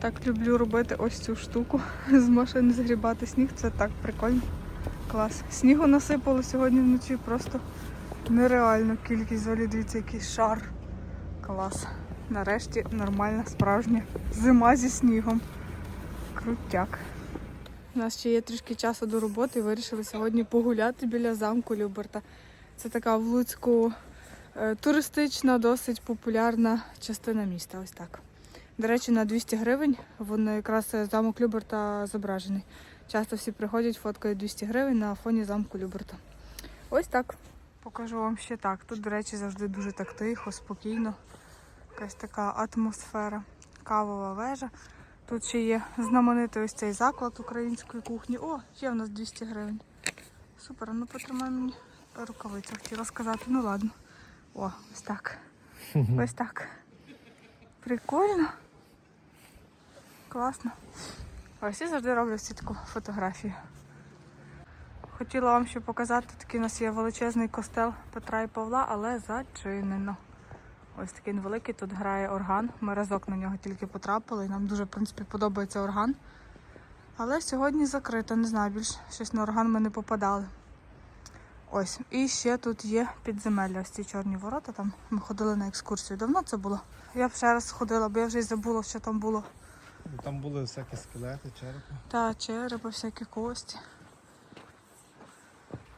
Так люблю робити ось цю штуку. З машини згрібати сніг. Це так прикольно. Клас. Снігу насипало сьогодні вночі просто нереальну кількість. Взагалі, дивіться, який шар. Клас. Нарешті нормальна справжня зима зі снігом. Крутяк. У нас ще є трішки часу до роботи і вирішили сьогодні погуляти біля замку Люберта. Це така в Луцьку е, туристична, досить популярна частина міста. Ось так. До речі, на 200 гривень воно якраз е, замок Люберта зображений. Часто всі приходять, фоткають 200 гривень на фоні замку Люберта. Ось так. Покажу вам ще так. Тут, до речі, завжди дуже так тихо, спокійно. Якась така атмосфера. Кавова вежа. Тут ще є знаменитий ось цей заклад української кухні. О, є в нас 200 гривень. Супер, ну потримай мені рукавицю. Хотіла сказати, ну ладно. О, ось так. Ось так. Прикольно. Класно. Ось я завжди роблю всі таку фотографію. Хотіла вам ще показати, такий у нас є величезний костел Петра і Павла, але зачинено. Ось такий він великий, тут грає орган. Ми разок на нього тільки потрапили, і нам дуже, в принципі, подобається орган. Але сьогодні закрито, не знаю, більш щось на орган ми не попадали. Ось. І ще тут є підземелля, ось ці чорні ворота. Там ми ходили на екскурсію. Давно це було? Я б ще раз ходила, бо я вже й забула, що там було. Там були всякі скелети, черепи. Та черепи, всякі кості.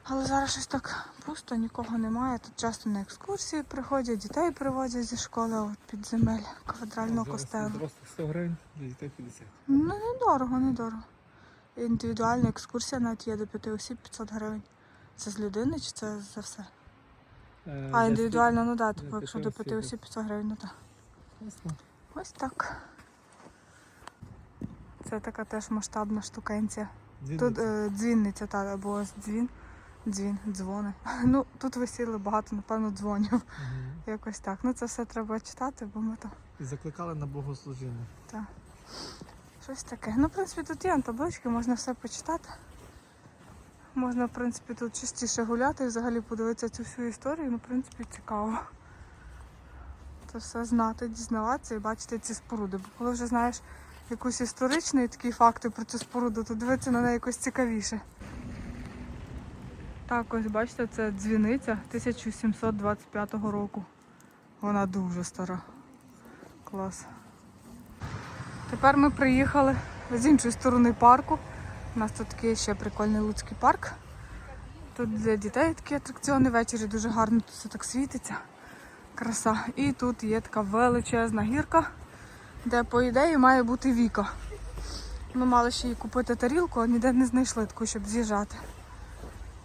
Але зараз щось так пусто, нікого немає. Тут часто на екскурсії приходять, дітей привозять зі школи, от підземель квадрального костелу. Дорослих 100 гривень, для дітей 50. Ну, недорого, недорого. Індивідуальна екскурсія навіть є до п'яти осіб 500 гривень. Це з людини чи це за все? Е, А, індивідуально, ну так, типу, якщо до п'яти осіб. осіб 500 гривень, ну так. Ось так. Це така теж масштабна штукенція. Тут е, дзвінниця та або дзвін, дзвін, дзвони. Ну тут висіли багато, напевно, дзвонів. Мгм. Якось так. Ну це все треба читати, бо ми то І закликали на богослужіння. та щось таке. Ну, в принципі, тут є таблички, можна все почитати. Можна, в принципі, тут частіше гуляти і взагалі подивитися цю всю історію. Ну, в принципі, цікаво. Це все знати, дізнаватися і бачити ці споруди. Бо коли вже знаєш якусь історичну і такі факти про цю споруду, то дивитися на неї якось цікавіше. Так, ось бачите, це дзвіниця 1725 року. Вона дуже стара. Клас. Тепер ми приїхали з іншої сторони парку. У нас тут такий ще прикольний Луцький парк. Тут для дітей такі атракціони ввечері дуже гарно, тут все так світиться. Краса. І тут є така величезна гірка, де, по ідеї, має бути Віка. Ми мали ще їй купити тарілку, а ніде не знайшли таку, щоб з'їжджати.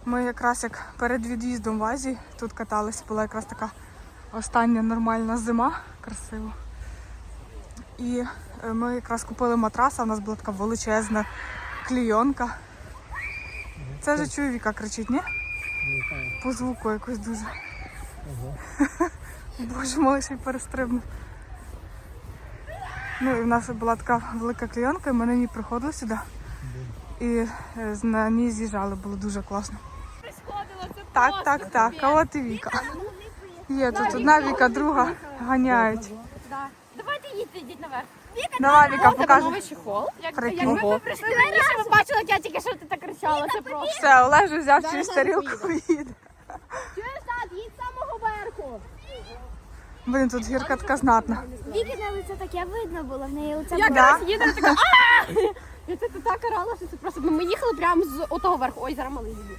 Ми якраз як перед від'їздом в Азії тут катались, була якраз така остання нормальна зима, красиво. І е, ми якраз купили матрас, а у нас була така величезна клійонка. Це вже чую Віка кричить, ні? По звуку якось дуже. Боже, малий перестрибнув. Ну і в нас була така велика клійонка, і ми на ній приходили сюди. І е, на ній з'їжджали, було дуже класно. Так, так, так. А от і Віка. Є тут одна Віка, друга ганяють. Давайте їдьте, йдіть наверх. Давай, Віка, покажи. новий чехол. Як, як ви прийшли раніше, ви бачили, як я тільки що ти так кричала. Це просто. Все, Олег вже взяв чиюсь тарілку і їде. Блін, тут гірка така знатна. Вікіне лице таке видно було, в неї лице Я Да? да? їду, я така а Я це так орала, що це просто. Ми їхали прямо з отого верху. Ой, зараз малий їду.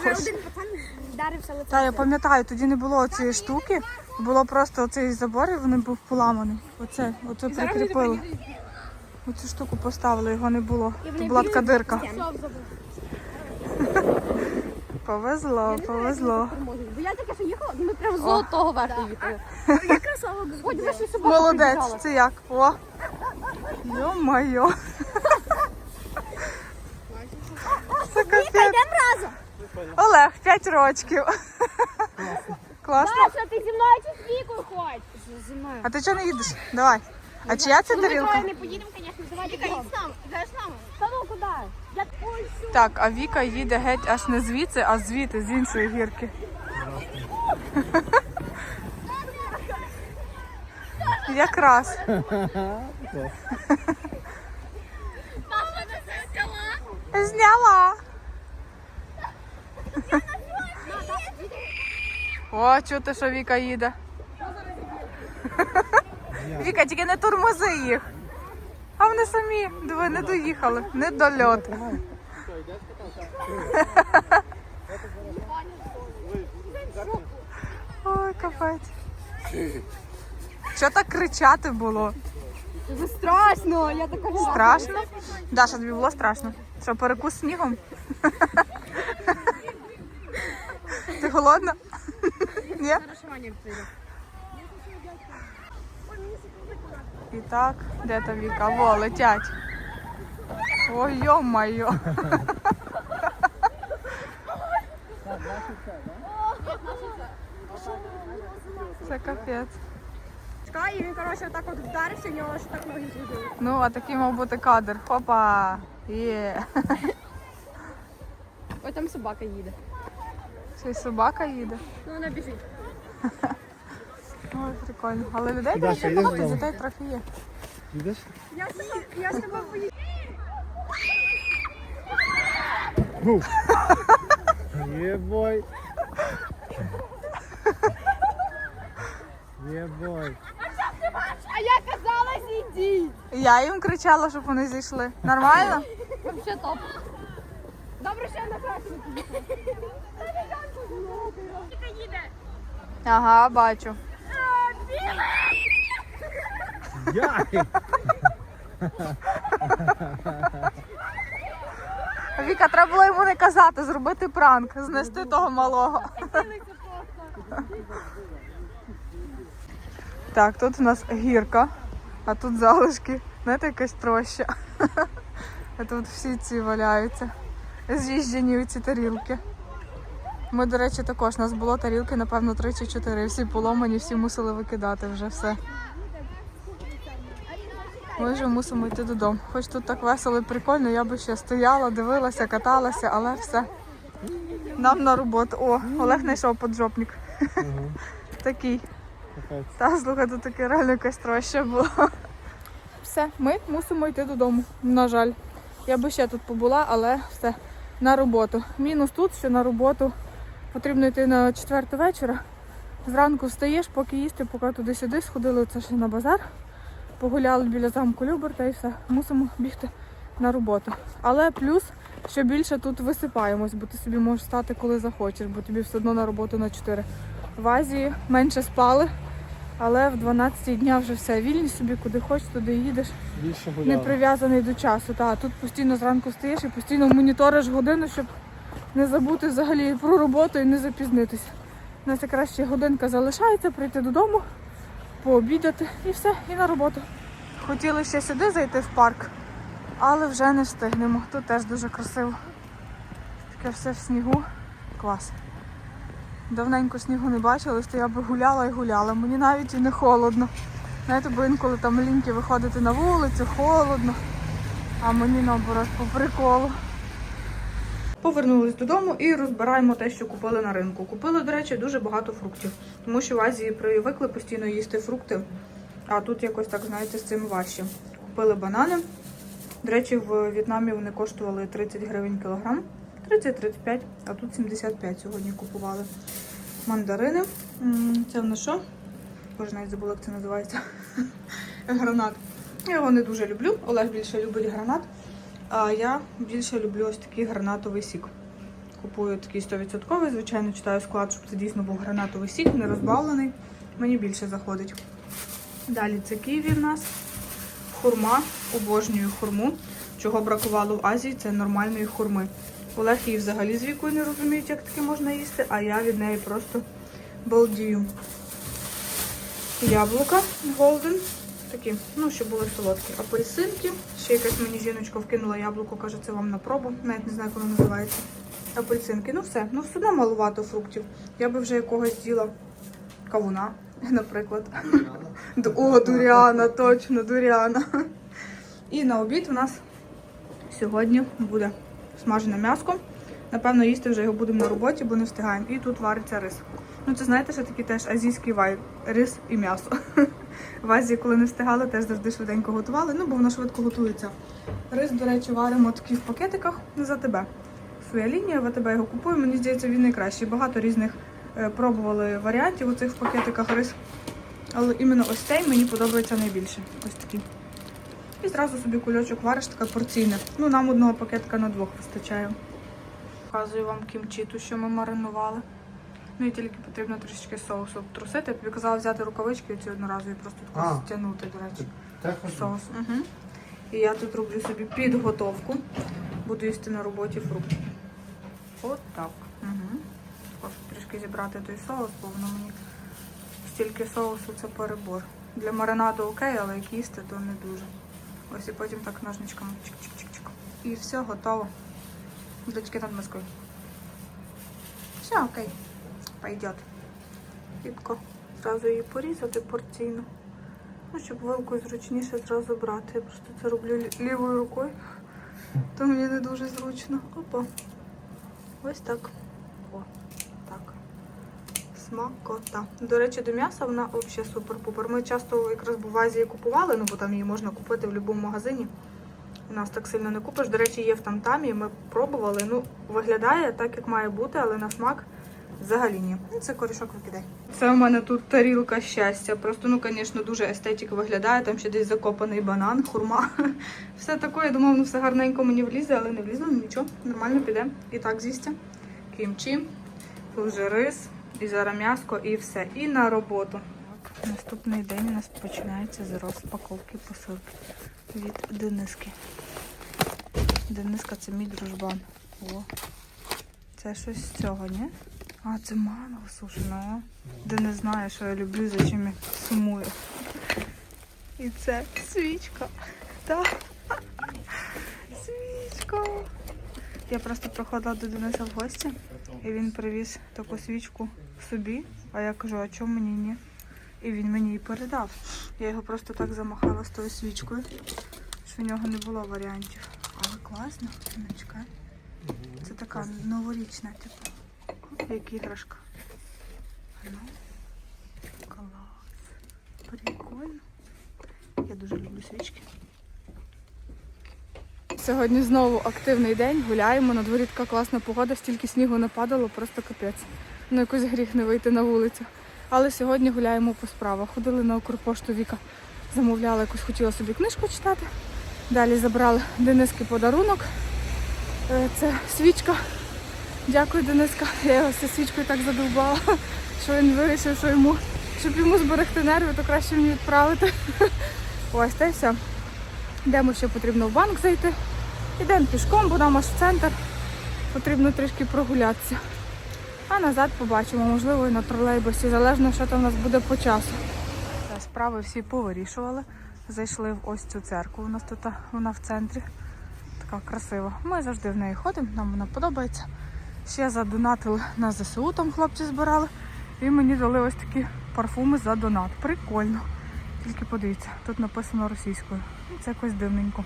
Один пацан вдарився лице. Та я пам'ятаю, тоді не було цієї штуки, було просто оцей забор, і він був поламаний. Оце, оце прикріпили. Оцю штуку поставили, його не було. Це була така дирка. Повезло, повезло. Бо я тільки що ми прямо з отого верху їхали. Я кросовок Ой, диви, що собака Молодець, це як? О! Йо-моє. Це капець. Олег, 5 рочків. Класно. Маша, ти зі мною чи з вікою ходь? Зі мною. А ти чого не їдеш? Давай. А чия це Ну, ми тарілка? троє не поїдемо, звісно, давайте бігом. сам, ідеш з нами. Та ну куди? Я ой, що? Так, а Віка їде геть аж не звідси, а звідти, з іншої гірки. Якраз. Зняла. О, чути, що Віка їде. Віка, тільки не тормози їх. А вони самі, диви, не доїхали, не Ой, капець. Що так кричати було? Це страшно, я така Страшно? Даша, тобі було страшно? Що, перекус снігом? Ти голодна? Ні? І так, де та Віка? Во, летять. Ой, йо-майо. Це капець. І він, коротше, так от вдарився, в нього аж так ноги зробили. Ну, а такий мав бути кадр. Хопа! Є. Ой, там собака їде. Ще й собака їде. Ну, вона біжить. Ой, прикольно. Але людей Даша, трохи йдеш багато, додому? дітей трохи є. Їдеш? Я з тобою, я з тобою поїду. Єбой. Єбой. А я казала, зійдіть. Я їм кричала, щоб вони зійшли. Нормально? Вообще топ. Добре, що я на красну їде. Ага, бачу. Яй! Віка, треба було йому не казати, зробити пранк, знести того малого. Так, тут у нас гірка, а тут залишки. Знаєте, якась троща. А тут всі ці валяються. З'їжджені ці тарілки. Ми, до речі, також у нас було тарілки, напевно, три чи чотири. Всі поломані, всі мусили викидати вже все. Ми вже мусимо йти додому. Хоч тут так весело і прикольно, я би ще стояла, дивилася, каталася, але все. Нам на роботу. О, Олег знайшов поджопник. Такий. Капець. Та слухай, тут таке реально якась троща була. Все, ми мусимо йти додому. На жаль. Я би ще тут побула, але все на роботу. Мінус тут, що на роботу потрібно йти на четверту вечора. Зранку встаєш, поки їсти, поки туди-сюди сходили це ще на базар. Погуляли біля замку Люберта і все. Мусимо бігти на роботу. Але плюс, що більше тут висипаємось, бо ти собі можеш стати, коли захочеш, бо тобі все одно на роботу на 4. В Азії менше спали, але в 12 дня вже все. Вільні собі, куди хочеш, туди їдеш. Більше Не прив'язаний до часу. Та, тут постійно зранку встаєш і постійно моніториш годину, щоб не забути взагалі про роботу і не запізнитися. У нас якраз ще годинка залишається, прийти додому, пообідати і все, і на роботу. Хотіли ще сюди зайти в парк, але вже не встигнемо. Тут теж дуже красиво. Таке все в снігу. Клас. Давненько снігу не бачили, то я би гуляла і гуляла. Мені навіть і не холодно. Знаєте, бо інколи там ліньки виходити на вулицю, холодно, а мені наоборот по приколу. Повернулись додому і розбираємо те, що купили на ринку. Купили, до речі, дуже багато фруктів, тому що в Азії привикли постійно їсти фрукти, а тут якось так, знаєте, з цим важче. Купили банани. До речі, в В'єтнамі вони коштували 30 гривень кілограм, 30-35, а тут 75 сьогодні купували. Мандарини. Це в нас що? Боже, навіть забула, як це називається. Гранат. Я його не дуже люблю. Олег більше любить гранат. А я більше люблю ось такий гранатовий сік. Купую такий 100%, звичайно, читаю склад, щоб це дійсно був гранатовий сік, не розбавлений. Мені більше заходить. Далі це ківі в нас. Хурма. Обожнюю хурму. Чого бракувало в Азії, це нормальної хурми. Олег її взагалі з вікою не розуміють, як таке можна їсти, а я від неї просто балдію. Яблука Golden. Такі, ну, щоб були солодкі. Апельсинки. Ще якась мені жіночка вкинула яблуко, каже, це вам на пробу. Навіть не знаю, як воно називається. Апельсинки. Ну все. Ну, все одно малувато фруктів. Я би вже якогось діла кавуна, наприклад. О, дуріана, точно, дуріана. І на обід у нас сьогодні буде смажене м'яско. Напевно, їсти вже його будемо на роботі, бо не встигаємо. І тут вариться рис. Ну, це знаєте, що такий теж азійський вайб. Рис і м'ясо. В Азії, коли не встигали, теж завжди швиденько готували. Ну, бо воно швидко готується. Рис, до речі, варимо такий в пакетиках за тебе. Своя лінія, в АТБ його купую. Мені здається, він найкращий. Багато різних е, пробували варіантів у цих пакетиках рис. Але іменно ось цей мені подобається найбільше. Ось такий. І зразу собі кульочок вариш, таке порційне. Ну, нам одного пакетика на двох вистачає. Показую вам кімчиту, що ми маринували. Ну і тільки потрібно трішечки соусу обтрусити. Я тобі казала взяти рукавички ці одноразові, просто тако А. стягнути, до речі, Так, соус. Угу. І я тут роблю собі підготовку. Буду їсти на роботі фрукти. От так. Угу. Трішки зібрати той соус, бо воно мені стільки соусу це перебор. Для маринаду окей, але як їсти, то не дуже. Ось і потім так ножничками чик-чик-чик-чик. І все, готово. Дочки над мискою. Все, окей. Пойдет. Рідко зразу її порізати порційно. Ну, щоб вилкою зручніше зразу брати. Я просто це роблю лівою рукою, то мені не дуже зручно. Опа. Ось так. Смакота. До речі, до м'яса вона взагалі супер-пупер. Ми часто якраз в Азії купували, ну бо там її можна купити в будь-якому магазині. У нас так сильно не купиш. До речі, є в тамтамі, ми пробували. Ну, виглядає так, як має бути, але на смак взагалі ні. Ну, Це корішок викидай. Це у мене тут тарілка щастя. Просто, ну, звісно, дуже естетика виглядає. Там ще десь закопаний банан, хурма. Все таке, я думала, ну все гарненько мені влізе, але не влізло, ну нічого, нормально піде. І так з'їсти. Кімчі, тут вже рис, і зараз м'яско, і все. І на роботу. Наступний день у нас починається з розпаковки посилки від Дениски. Дениска це мій дружбан. О, це щось з цього, ні? А, це манго сушене. Де не знає, що я люблю, за чим я сумую. І це свічка. Так. Свічка. Я просто приходила до Дениса в гості, і він привіз таку свічку собі. А я кажу, а чому мені ні? І він мені її передав. Я його просто так замахала з тою свічкою, що в нього не було варіантів. Але класно, Ну. Це така новорічна, типу. Як іграшка. Ну, клас. Прикольно. Я дуже люблю свічки. Сьогодні знову активний день, гуляємо, на дворі така класна погода, стільки снігу нападало, просто капець. Ну якось гріх не вийти на вулицю. Але сьогодні гуляємо по справах. Ходили на Укрпошту Віка, замовляла якусь, хотіла собі книжку читати. Далі забрали Дениски подарунок. Е, Це свічка. Дякую, Дениска. Я його зі свічкою так задовбала, що він вирішив, що йому, щоб йому зберегти нерви, то краще мені відправити. Ось та й все. Йдемо ще потрібно в банк зайти. Йдемо пішком, бо нам аж центр. Потрібно трішки прогулятися. А назад побачимо, можливо, і на тролейбусі, залежно, що там у нас буде по часу. Справи всі повирішували. Зайшли в ось цю церкву. У нас тут вона в центрі. Така красива. Ми завжди в неї ходимо, нам вона подобається. Ще задонатили на ЗСУ, там хлопці збирали. І мені дали ось такі парфуми за донат. Прикольно. Тільки подивіться, тут написано російською. Це якось дивненько.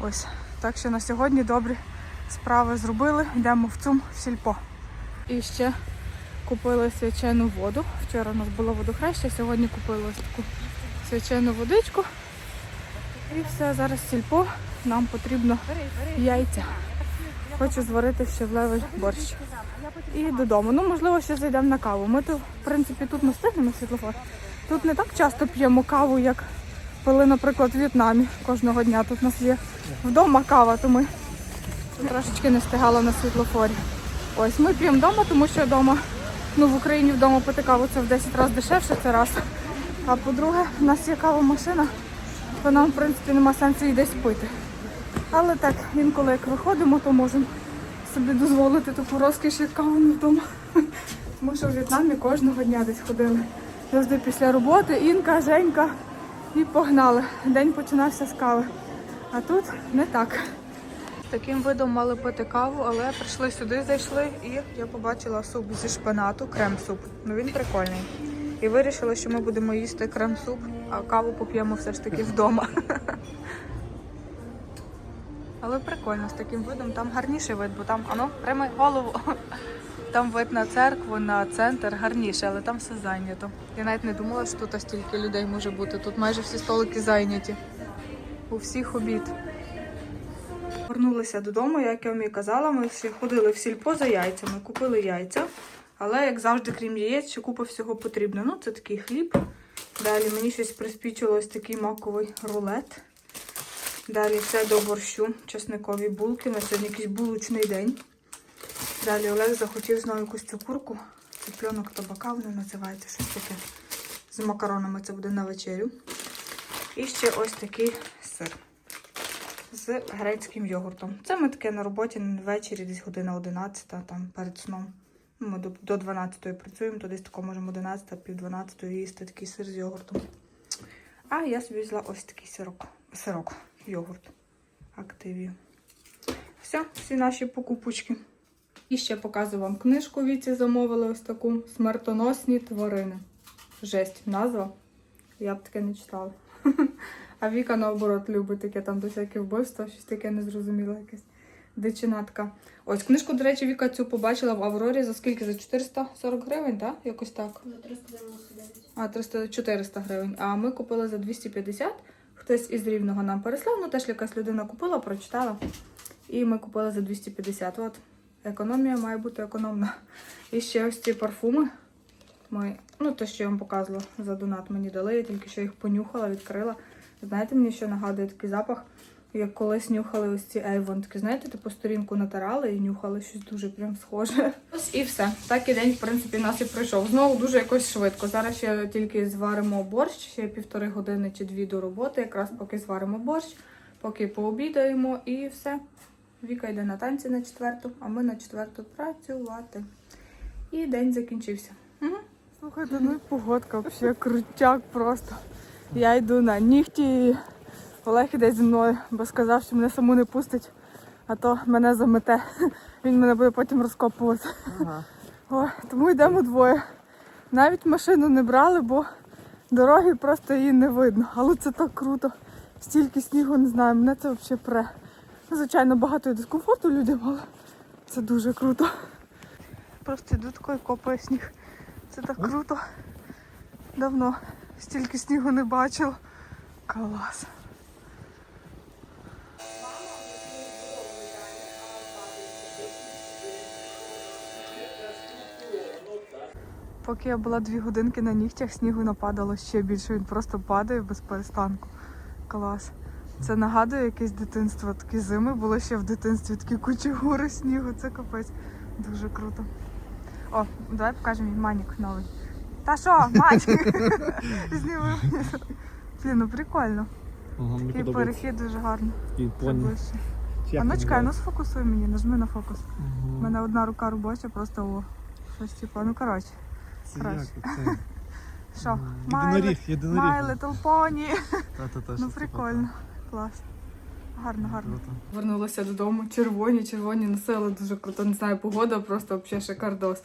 Ось. Так що на сьогодні добрі справи зробили. Йдемо в ЦУМ в сільпо. І ще купили свячену воду. Вчора у нас було водохреща, сьогодні купили ось таку свячену водичку. І все, зараз сільпо. Нам потрібно яйця. Хочу зварити щавлевий борщ. І додому. Ну, можливо, ще зайдемо на каву. Ми то, в принципі, тут не встигнемо світлофор. Тут не так часто п'ємо каву, як пили, наприклад, в В'єтнамі кожного дня. Тут у нас є вдома кава, то ми трошечки не встигали на світлофорі. Ось ми п'ємо вдома, тому що вдома, ну в Україні вдома пити каву це в 10 разів дешевше, це раз. А по-друге, в нас є кавомашина, то нам, в принципі, нема сенсу її десь пити. Але так, інколи як виходимо, то можемо собі дозволити таку розкіш, як каву не вдома. Тому що в В'єтнамі кожного дня десь ходили. Завжди після роботи, Інка, Женька і погнали. День починався з кави. А тут не так. Таким видом мали пити каву, але прийшли сюди, зайшли, і я побачила суп зі шпинату, крем-суп. Ну він прикольний. І вирішили, що ми будемо їсти крем-суп, а каву поп'ємо все ж таки вдома. Але прикольно з таким видом, там гарніший вид, бо там, ано, прямо голову. Там вид на церкву, на центр гарніше, але там все зайнято. Я навіть не думала, що тут стільки людей може бути. Тут майже всі столики зайняті. У всіх обід. Вернулися додому, як я вам і казала, ми всі ходили в сільпо за яйцями, купили яйця. Але, як завжди, крім яєць, ще купа всього потрібно. Ну, це такий хліб. Далі мені щось приспічило ось такий маковий рулет. Далі це до борщу, чесникові булки. На сьогодні якийсь булочний день. Далі Олег захотів знову якусь цю курку. Цыпленок табака, воно називається щось таке. З макаронами це буде на вечерю. І ще ось такий сир з грецьким йогуртом. Це ми таке на роботі ввечері, десь година 11, там перед сном. Ми до 12 працюємо, то десь тако можемо 11, пів 12 їсти такий сир з йогуртом. А я собі взяла ось такий сирок. Сирок, йогурт. Активію. Все, всі наші покупочки. І ще показую вам книжку Віці замовили ось таку смертоносні тварини. Жесть, назва. Я б таке не читала. А Віка, наоборот, любить таке там до всяке вбивства, щось таке незрозуміле якесь. Дичина така. Ось книжку, до речі, Віка цю побачила в Аврорі за скільки? За 440 гривень, так? Якось так. За 399. А, 300, 400 гривень. А ми купили за 250. Хтось із рівного нам переслав. Ну, теж якась людина купила, прочитала. І ми купили за 250. От. Економія має бути економна. І ще ось ці парфуми. Ми, ну, те, що я вам показувала, за донат мені дали. Я тільки що їх понюхала, відкрила. Знаєте, мені що нагадує такий запах, як колись нюхали ось ці Avon. Такі, знаєте, типу сторінку натирали і нюхали щось дуже прям схоже. Ось і все. Так і день, в принципі, у нас і пройшов. Знову дуже якось швидко. Зараз ще тільки зваримо борщ, ще півтори години чи дві до роботи, якраз поки зваримо борщ, поки пообідаємо і все. Віка йде на танці на четверту, а ми на четверту працювати. І день закінчився. Угу. Слухайте, ну і погодка взагалі крутяк просто. Я йду на нігті. і Олег іде зі мною, бо сказав, що мене саму не пустить, а то мене замете. Він мене буде потім розкопувати. Ага. О, тому йдемо двоє. Навіть машину не брали, бо дороги просто її не видно. Але це так круто. Стільки снігу не знаю, мене це взагалі пре. Звичайно, багато дискомфорту людям, але це дуже круто. Просто йду такою копаю сніг. Це так круто. Давно стільки снігу не бачила. Клас. Поки я була дві годинки на нігтях, снігу нападало ще більше. Він просто падає без перестанку. Клас. Це нагадує якесь дитинство. Такі зими були ще в дитинстві, такі кучі гори снігу. Це капець. Дуже круто. О, давай покажемо їй манік новий. Та що, манік? Зніми. Блін, ну прикольно. Ага, Такий перехід дуже як А ну чекай, ну сфокусуй мені, нажми на фокус. У мене одна рука робоча, просто о. Щось типу, ну коротше. Що? My My. Little Pony. Ну прикольно. Клас. Гарно, гарно. Круто. Вернулася додому. Червоні, червоні носили дуже круто. Не знаю, погода просто взагалі шикардос.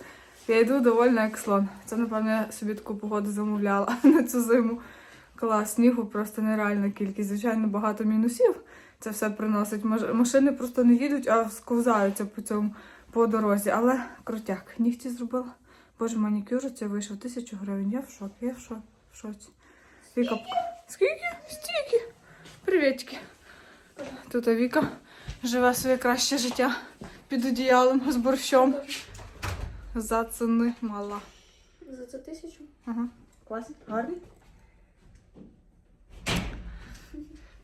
Я йду довольна як слон. Це, напевно, я собі таку погоду замовляла на цю зиму. Клас, снігу просто нереальна кількість. Звичайно, багато мінусів це все приносить. Маш- Машини просто не їдуть, а сковзаються по цьому по дорозі. Але крутяк. Нігті зробила. Боже, манікюр це вийшов тисячу гривень. Я в шокі, я в шокі. В шоці. Віка, скільки? Стільки. Привітки. Тут Віка живе своє краще життя під одіялом з борщом. За ціни мала. За це тисячу? Ага. Класний, гарний.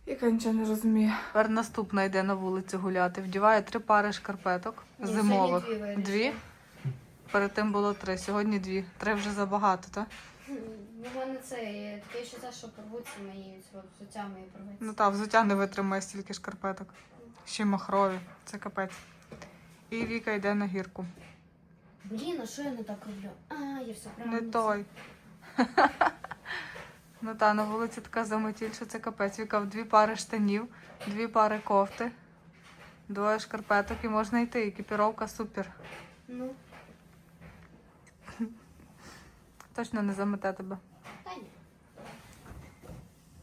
Яка нічого не розуміє. Тепер наступна йде на вулицю гуляти. Вдіває три пари шкарпеток Ні, зимових. дві. Дві? Перед тим було три, сьогодні дві. Три вже забагато, так? Ну, в мене це таке ще те, що порвуться мої взуття мої порвуться. Ну так, взуття не витримає стільки шкарпеток. Ще й махрові. Це капець. І Віка йде на гірку. Блін, а що я не так роблю? А, я все правильно. Не той. Ну та на вулиці така заметіль, що це капець. Віка в дві пари штанів, дві пари кофти, двоє шкарпеток і можна йти. Екіпіровка супер. Ну, Точно не замете тебе.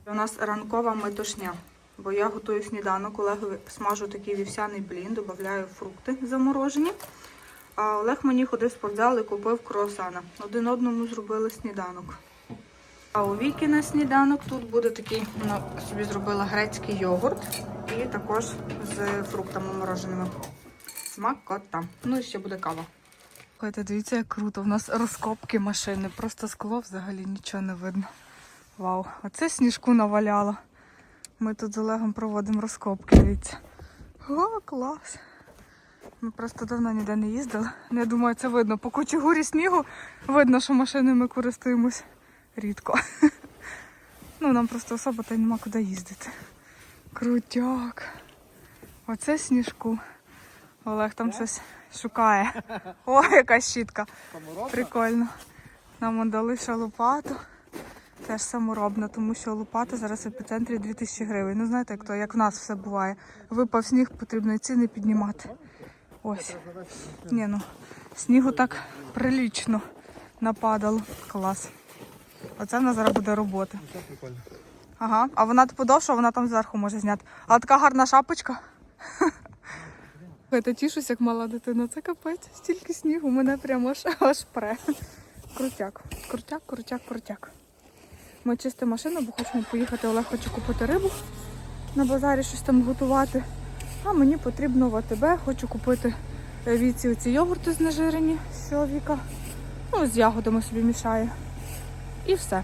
У нас ранкова метушня, бо я готую сніданок, Олегові смажу такий вівсяний блін, додаю фрукти заморожені. А Олег мені ходив в спортзал і купив круасана. Один одному зробили сніданок. А у Віки на сніданок тут буде такий, вона собі зробила грецький йогурт і також з фруктами мороженими. Смакота. Ну і ще буде кава. Дивіться, як круто. У нас розкопки машини. Просто скло взагалі нічого не видно. Вау, оце сніжку наваляло. Ми тут з Олегом проводимо розкопки, дивіться. О, клас! Ми просто давно ніде не їздили. Ну, Я думаю, це видно. По кучугурі снігу видно, що машиною ми користуємось рідко. Ну, нам просто особо та нема куди їздити. Крутяк. Оце сніжку. Олег там щось шукає. О, яка щітка. Прикольно. Нам дали ще лопату. Теж саморобна, тому що лопата зараз в епіцентрі 2000 гривень. Ну знаєте, як то, як в нас все буває. Випав сніг, потрібно і ціни піднімати. Ось. Ні, ну, снігу так прилічно нападало. Клас. Оце в нас зараз буде робота. Ага. А вона типу довша, вона там зверху може зняти. А така гарна шапочка. Я тішусь, як мала дитина. Це капець, стільки снігу, мене прямо аж, аж пре. Крутяк. Крутяк, крутяк, крутяк. Ми чистимо машину, бо хочемо поїхати. Олег хоче купити рибу на базарі, щось там готувати. А мені потрібно в АТБ, хочу купити е, віці оці йогурти знежирені з цього віка. Ну, з ягодами собі мішає. І все.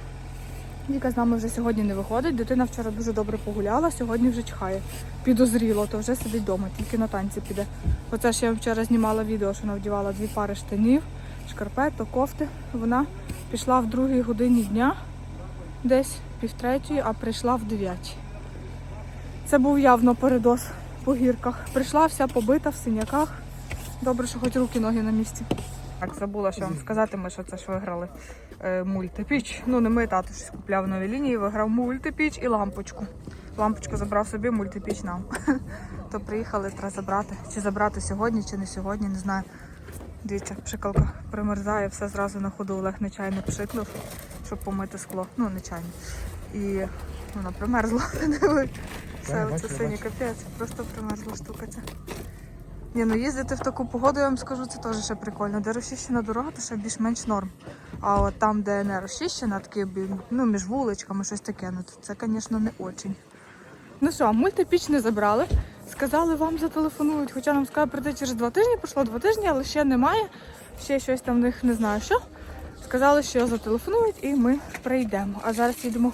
Віка з нами вже сьогодні не виходить. Дитина вчора дуже добре погуляла, сьогодні вже чхає. Підозріло, то вже сидить вдома, тільки на танці піде. Оце ж я вчора знімала відео, що вона вдівала дві пари штанів, шкарпеток, кофти. Вона пішла в другій годині дня, десь півтретьої, а прийшла в дев'ятій. Це був явно передоз по гірках. Прийшла вся побита в синяках. Добре, що хоч руки, ноги на місці. Так, забула, що вам сказати, ми що це ж виграли е, мультипіч. Ну, не ми, тато щось купляв нові лінії, виграв мультипіч і лампочку. Лампочку забрав собі, мультипіч нам. То приїхали, треба забрати. Чи забрати сьогодні, чи не сьогодні, не знаю. Дивіться, пшикалка примерзає, все зразу на ходу Олег нечайно пшикнув, щоб помити скло. Ну, нечайно. І вона примерзла. Диви. Все, оце синій капець, просто примерзла штука ця. Ні, ну їздити в таку погоду, я вам скажу, це теж ще прикольно. Де розчищена дорога, то ще більш-менш норм. А от там, де не розчищена, такі, ну, між вуличками, щось таке, ну то це, звісно, не очень. Ну що, мультипіч не забрали. Сказали, вам зателефонують, хоча нам сказали прийти через два тижні, пройшло два тижні, але ще немає. Ще щось там в них не знаю що. Сказали, що зателефонують і ми прийдемо. А зараз їдемо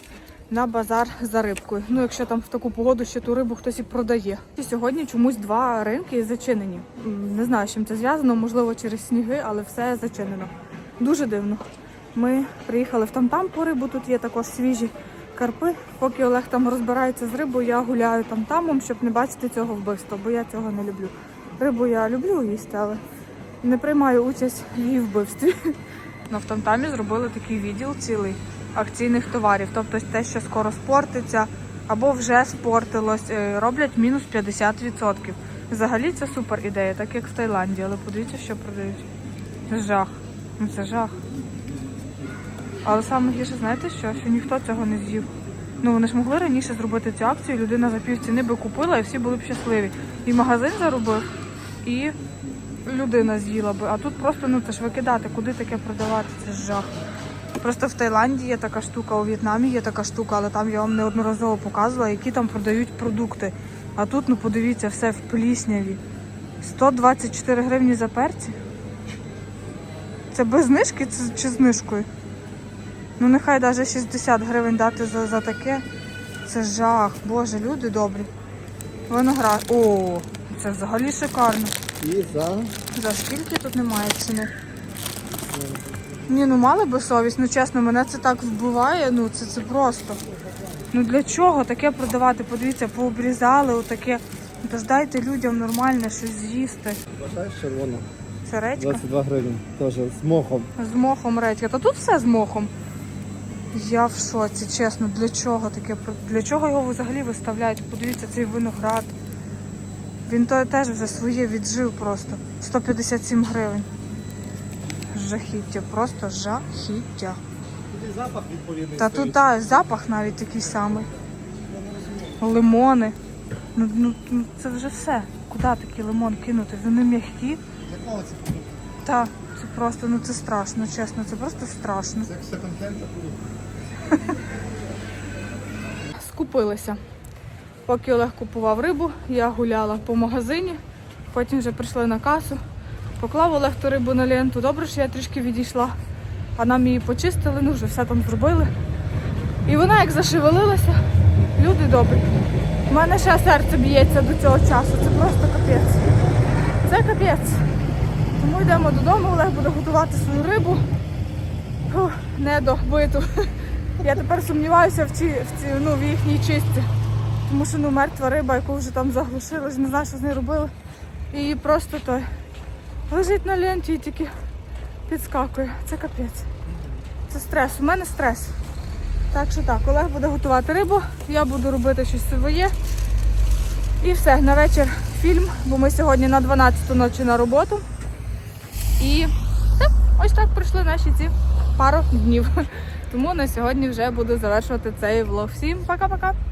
на базар за рибкою. Ну, якщо там в таку погоду ще ту рибу хтось і продає. І сьогодні чомусь два ринки зачинені. Не знаю, з чим це зв'язано, можливо, через сніги, але все зачинено. Дуже дивно. Ми приїхали в там-там по рибу. Тут є також свіжі карпи. Поки Олег там розбирається з рибою, я гуляю там-тамом, щоб не бачити цього вбивства, бо я цього не люблю. Рибу я люблю їсти, але не приймаю участь в її вбивстві. В Тамтамі зробили такий відділ цілий акційних товарів. Тобто те, що скоро спортиться або вже спортилось, е, роблять мінус 50%. Взагалі це супер ідея, так як в Таїланді, але подивіться, що продають. Це жах. Ну це жах. Але саме гірше, знаєте що? Що ніхто цього не з'їв. Ну вони ж могли раніше зробити цю акцію, людина за пів ціни би купила і всі були б щасливі. І магазин заробив, і людина з'їла би. А тут просто ну це ж викидати, куди таке продавати, це ж жах. Просто в Таїланді є така штука, у В'єтнамі є така штука, але там я вам неодноразово показувала, які там продають продукти. А тут, ну подивіться, все в плісняві. 124 гривні за перці. Це без знижки чи знижкою? Ну нехай навіть 60 гривень дати за, за таке. Це жах. Боже, люди добрі. Виноград. О, це взагалі шикарно. І за За скільки тут немає ціни? Ні, ну мали би совість, ну чесно, мене це так вбиває, ну це, це просто. Ну для чого таке продавати? Подивіться, пообрізали отаке. Ну, Та ж дайте людям нормальне щось з'їсти. бачиш червоно. Це редька 22 гривень. Теж з мохом. з мохом редька. Та тут все з мохом. Я в шоці, чесно, для чого таке? Для чого його взагалі виставляють? Подивіться, цей виноград. Він то теж вже своє віджив просто. 157 гривень. Жахіття, просто жахіття. Тут і запах відповідний. Та тут та, запах навіть такий самий. Лимони. Ну, ну, ну це вже все. Куди такий лимон кинути? Вони м'які. Якого це? Так, це просто, ну це страшно, чесно, це просто страшно. Скупилися. Поки Олег купував рибу, я гуляла по магазині, потім вже прийшли на касу. Поклав Олег ту рибу на ленту. Добре, що я трішки відійшла, а нам її почистили, ну вже все там зробили. І вона як зашевелилася, люди добрі. У мене ще серце б'ється до цього часу. Це просто капець. Це капець. Тому йдемо додому, Олег буде готувати свою рибу. Фух, недобиту. Я тепер сумніваюся в, ці, в, ці, ну, в їхній чисті. Тому що ну, мертва риба, яку вже там заглушили, не знаю, що з нею робили. І її просто той лежить на ленті і тільки підскакує. Це капець. Це стрес. У мене стрес. Так що так, Олег буде готувати рибу, я буду робити щось своє. І все, на вечір фільм, бо ми сьогодні на 12 ночі на роботу. І так, ось так пройшли наші ці пару днів. Тому на сьогодні вже буду завершувати цей влог. Всім пока-пока!